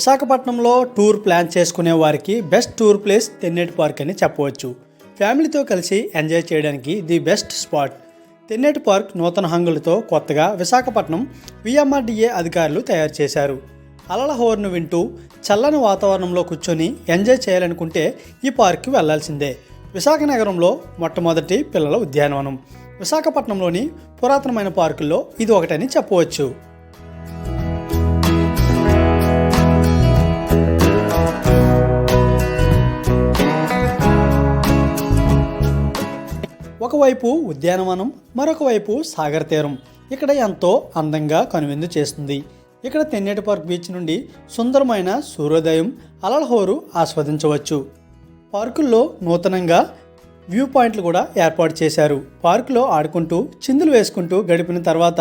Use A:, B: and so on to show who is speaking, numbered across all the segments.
A: విశాఖపట్నంలో tour plan చేసుకునే వారికి best tour place Tenneti park అని చెప్పవచ్చు. ఫ్యామిలీతో కలిసి ఎంజాయ్ చేయడానికి the best spot. Tenneti park నూతన హంగులతో కొత్తగా విశాఖపట్నం విఎంఆర్డీఏ అధికారులు తయారు చేశారు. అలల హోర్ను వింటూ చల్లని వాతావరణంలో కూర్చొని ఎంజాయ్ చేయాలనుకుంటే ఈ పార్క్కి వెళ్ళాల్సిందే. విశాఖ నగరంలో మొట్టమొదటి పిల్లల ఉద్యానవనం. విశాఖపట్నంలోని పురాతనమైన పార్కుల్లో ఇది ఒకటని చెప్పవచ్చు. ఒకవైపు ఉద్యానవనం మరొక వైపు సాగర్ తీరం. ఇక్కడ ఎంతో అందంగా కనువిందు చేస్తుంది. ఇక్కడ తెన్నేటి పార్క్ బీచ్ నుండి సుందరమైన సూర్యోదయం అలలహోరు ఆస్వాదించవచ్చు. పార్కుల్లో నూతనంగా వ్యూ పాయింట్లు కూడా ఏర్పాటు చేశారు. పార్కులో ఆడుకుంటూ చిందులు వేసుకుంటూ గడిపిన తర్వాత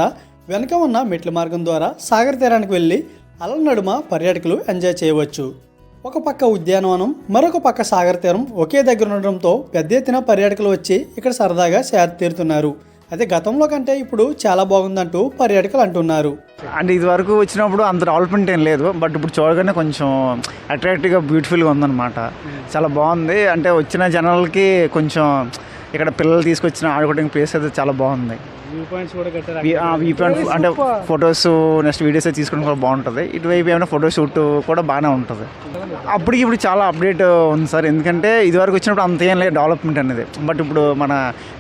A: వెనక ఉన్న మెట్ల మార్గం ద్వారా సాగర్ తీరానికి వెళ్ళి అలల నడుమ పర్యాటకులు ఎంజాయ్ చేయవచ్చు. ఒక పక్క ఉద్యానవనం మరొక పక్క సాగర్ తీరం ఒకే దగ్గర ఉండడంతో పెద్ద ఎత్తున పర్యాటకులు వచ్చి ఇక్కడ సరదాగా సేద తీరుతున్నారు. అదే గతంలో కంటే ఇప్పుడు చాలా బాగుందంటూ పర్యాటకులు అంటున్నారు.
B: అంటే ఇది వరకు వచ్చినప్పుడు అంత డెవలప్మెంట్ ఏం లేదు బట్ ఇప్పుడు చూడగానే కొంచెం అట్రాక్టివ్గా బ్యూటిఫుల్గా ఉందన్నమాట. చాలా బాగుంది. అంటే వచ్చిన జనాలకి కొంచెం ఇక్కడ పిల్లలు తీసుకొచ్చిన ఆడుకోవడానికి ప్లేస్ అయితే చాలా బాగుంది. వ్యూ పాయింట్ అంటే ఫొటోస్ నెక్స్ట్ వీడియోస్ తీసుకోవడం కూడా బాగుంటుంది. ఇటువైపు ఏమైనా ఫోటో షూట్ కూడా బాగానే ఉంటుంది. అప్పటికి ఇప్పుడు చాలా అప్డేట్ ఉంది సార్. ఎందుకంటే ఇదివరకు వచ్చినప్పుడు అంత ఏం లేదు డెవలప్మెంట్ అనేది. బట్ ఇప్పుడు మన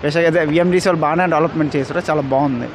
B: విశాఖ విఎండిసి వాళ్ళు బాగానే డెవలప్మెంట్ చేశారు. చాలా బాగుంది.